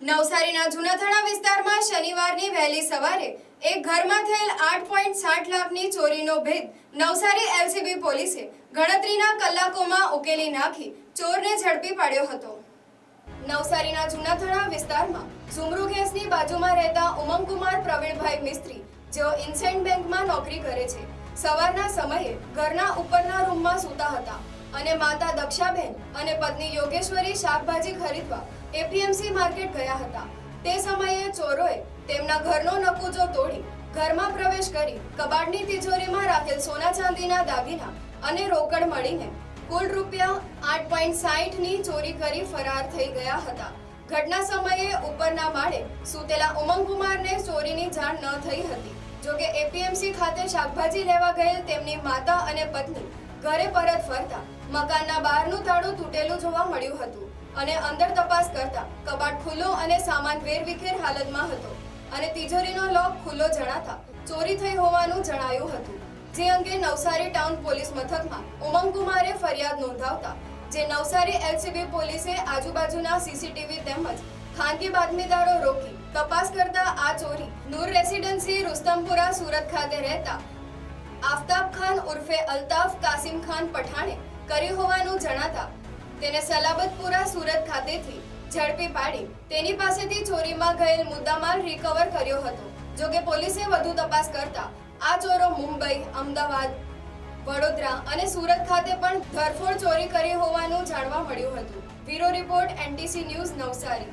નવસારીના જૂનાથાણા વિસ્તારમાં શનિવારની વહેલી સવારે એક ઘરમાં થયેલ આઠ પોઈન્ટ સાઠ લાખની ચોરીનો ભેદ નવસારી એલસીબી પોલીસે ગણતરીના કલાકોમાં ઉકેલી નાખી ચોરને ઝડપી પાડ્યો હતો. નવસારીના જૂનાથાણા વિસ્તારમાં ઝુમરુ ગેસની બાજુમાં રહેતા ઉમંગકુમાર પ્રવીણભાઈ મિસ્ત્રી જેઓ ઇન્સેન્ટ બેંકમાં નોકરી કરે છે, સવારના સમયે ઘરના ઉપરના રૂમમાં સૂતા હતા. અને માતા દક્ષાબેન અને પત્ની યોગેશ્વરી શાકભાજી ખરીદવા એપીએમસી માર્કેટ ગયા હતા. તે સમયે ચોરોએ તેમના ઘરનો નકુજો તોડી ઘરમાં પ્રવેશ કરી કબાટની તિજોરીમાં રાખેલ સોના ચાંદીના દાગીના અને રોકડ મળીને કુલ રૂપિયા આઠ પોઈન્ટ સાહીઠની ચોરી કરી ફરાર થઈ ગયા હતા. ઘટના સમયે ઉપરના માળે સૂતેલા ઉમંગકુમારને ચોરીની જાણ ન થઈ હતી. જોકે એપીએમસી ખાતે શાકભાજી લેવા ગયેલ તેમની માતા અને પત્ની ઘરે પરત ફરતા મકાનના બહારનું તાળું તૂટેલું જોવા મળ્યું હતું અને અંદર તપાસ કરતા કબાટ ખુલ્લો અને સામાન વેરવિખેર હાલતમાં હતો અને તિજોરીનો લોક ખુલ્લો જણાતા ચોરી થઈ હોવાનું જણાયું હતું. જે અંગે નવસારી ટાઉન પોલીસ મથકમાં ઉમંગ કુમારે ફરિયાદ નોંધાવતા જે નવસારી એલસીબી પોલીસે આજુબાજુના સીસીટીવી તેમજ ખાનગી બાતમીદારો રોકી તપાસ કરતા આ ચોરી નૂર રેસિડેન્સી રુસ્તમપુરા સુરત ખાતે રહેતા આફતાબ ખાન ઉર્ફે અલ્તાફ કાસિમ ખાન પઠાણે કરી હોવાનું જણાતા તેને સલાબતપુરા સુરત ખાતેથી ઝડપી પાડી તેની પાસેથી ચોરીમાં ગયેલ મુદ્દામાલ રિકવર કર્યો હતો જોકે પોલીસે વધુ તપાસ કરતા આ ચોરો મુંબઈ, અમદાવાદ, વડોદરા અને સુરત ખાતે પણ ધરફોડ ચોરી કરી હોવાનું જાણવા મળ્યું હતું. Bureau report NTC news Navsari.